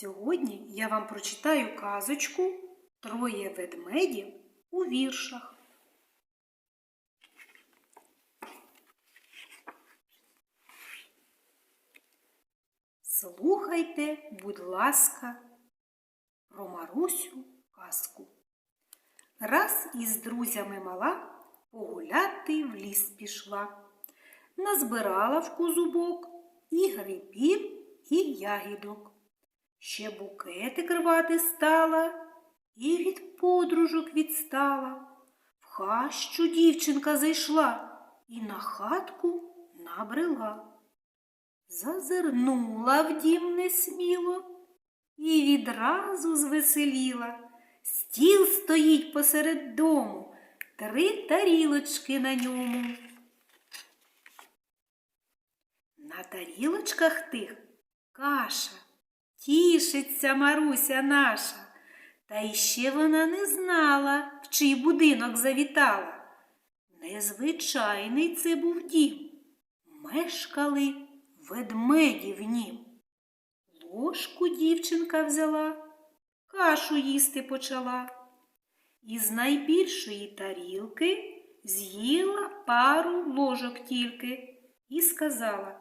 Сьогодні я вам прочитаю казочку Троє ведмедів у віршах. Слухайте, будь ласка, про Марусю казку. Раз із друзями мала погуляти в ліс пішла. Назбирала в кузубок і грибів, і ягідок. Ще букетик рвати стала і від подружок відстала. В хащу дівчинка зайшла і на хатку набрела. Зазирнула в дім несміло і відразу звеселіла. Стіл стоїть посеред дому, три тарілочки на ньому. На тарілочках тих каша, тішиться Маруся наша. Та іще вона не знала, в чий будинок завітала. Незвичайний це був дім. Мешкали ведмеді в нім. Ложку дівчинка взяла, кашу їсти почала. Із найбільшої тарілки з'їла пару ложок тільки і сказала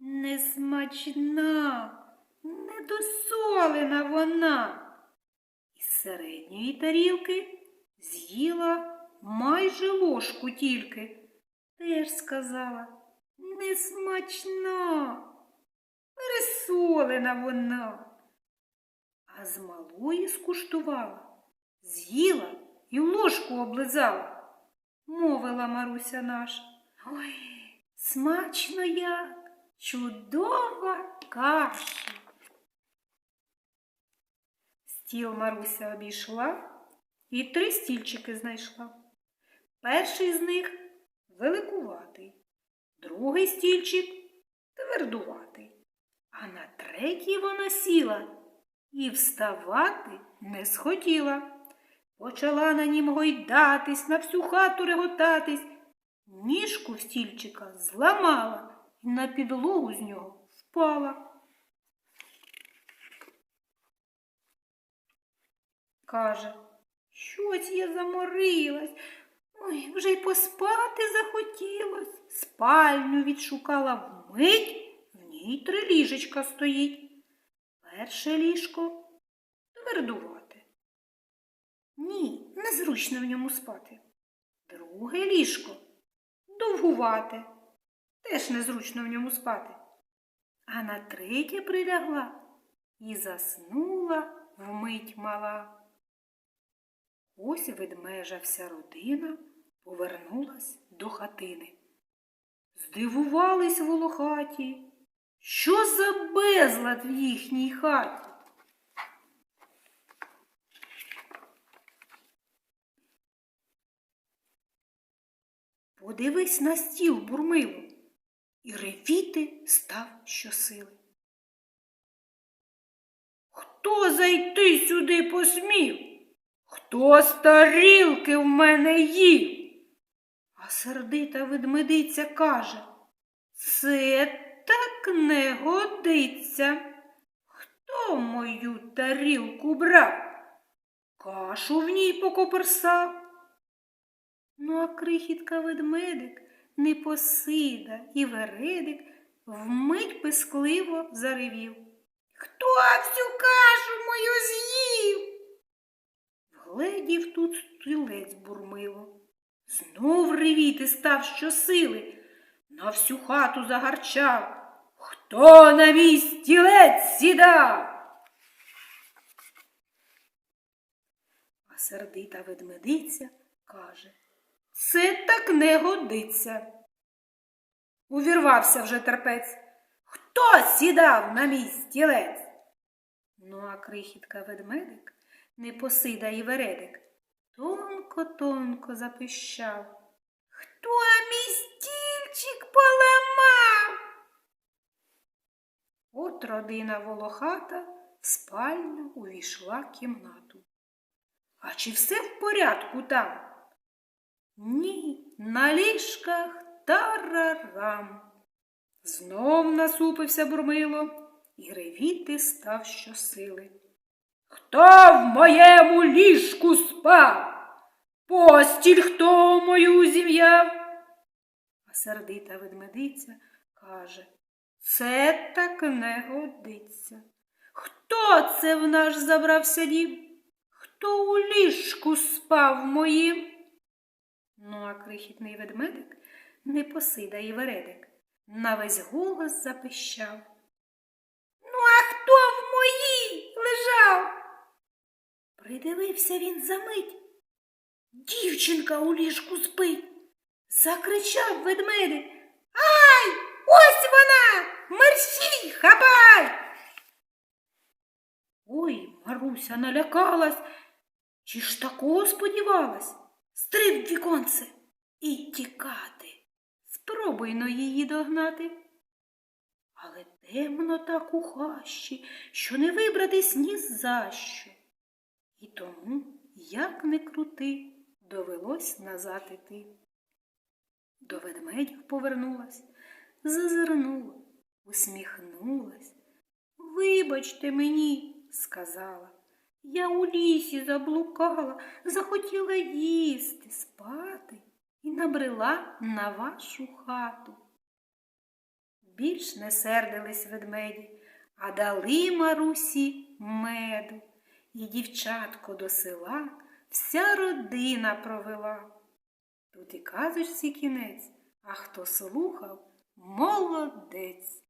Несмачна, недосолена вона. Із середньої тарілки з'їла майже ложку тільки. Теж сказала несмачна, пересолена вона. А з малої скуштувала, з'їла і ложку облизала, мовила Маруся наша. Ой, смачно як, чудова каша. Стіл Маруся обійшла і три стільчики знайшла. Перший з них великуватий, другий стільчик твердуватий, а на третій вона сіла і вставати не схотіла. Почала на нім гойдатись, на всю хату реготатись, ніжку стільчика зламала і на підлогу з нього впала. Каже, щось я заморилась. Ой, вже й поспати захотілось. Спальню відшукала вмить, в ній три ліжечка стоїть. Перше ліжко твердувате. Ні, незручно в ньому спати. Друге ліжко довгувате. Теж незручно в ньому спати. А на третє прилягла і заснула вмить мала. Ось ведмежа вся родина повернулась до хатини. Здивувались волохаті, що за безлад в їхній хаті. Подивись на стіл, бурмило, і ревіти став щосили. Хто зайти сюди посмів? Хто з тарілки в мене їв? А сердита ведмедиця каже, це так не годиться. Хто мою тарілку брав? Кашу в ній покоперсав. Ну, а крихітка ведмедик, непосида і вередик вмить пискливо заревів. Хто всю кашу мою з'їв? Вгледів тут стілець бурмило. Знов ревіти став щосили, на всю хату загарчав. Хто на мій стілець сідав? А сердита ведмедиця каже, це так не годиться. Увірвався вже терпець. Хто сідав на мій стілець? Ну, а крихітка ведмедик, непосида і вередик, тонко-тонко запищав. Хто мій стільчик поламав? От родина волохата в спальню увійшла кімнату. А чи все в порядку там? Ні, на ліжках тарарам. Знов насупився бурмило і ревіти став щосили. Хто в моєму ліжку спав? Постіль хто мою зім'яв? А сердита ведмедиця каже, це так не годиться. Хто це в наш забрався дім? Хто у ліжку спав моїм? Ну, а крихітний ведмедик не посидає вередик, на весь голос запищав. Ну, а хто Придивився він за мить. Дівчинка у ліжку спить. Закричав ведмедик. Ай! Ось вона! Мерщій, хапай! Ой, Маруся налякалась. Чи ж такого сподівалась? Стриб віконце і тікати. Спробуйно її догнати. Але темно так у хащі, що не вибратись ні за що. І тому, як не крути, довелось назад іти. До ведмедів повернулась, зазирнула, усміхнулась. Вибачте мені, сказала, я у лісі заблукала, захотіла їсти, спати і набрела на вашу хату. Більш не сердились ведмеді, а дали Марусі меду, і дівчатко до села вся родина провела. Тут і казочці кінець, а хто слухав, молодець.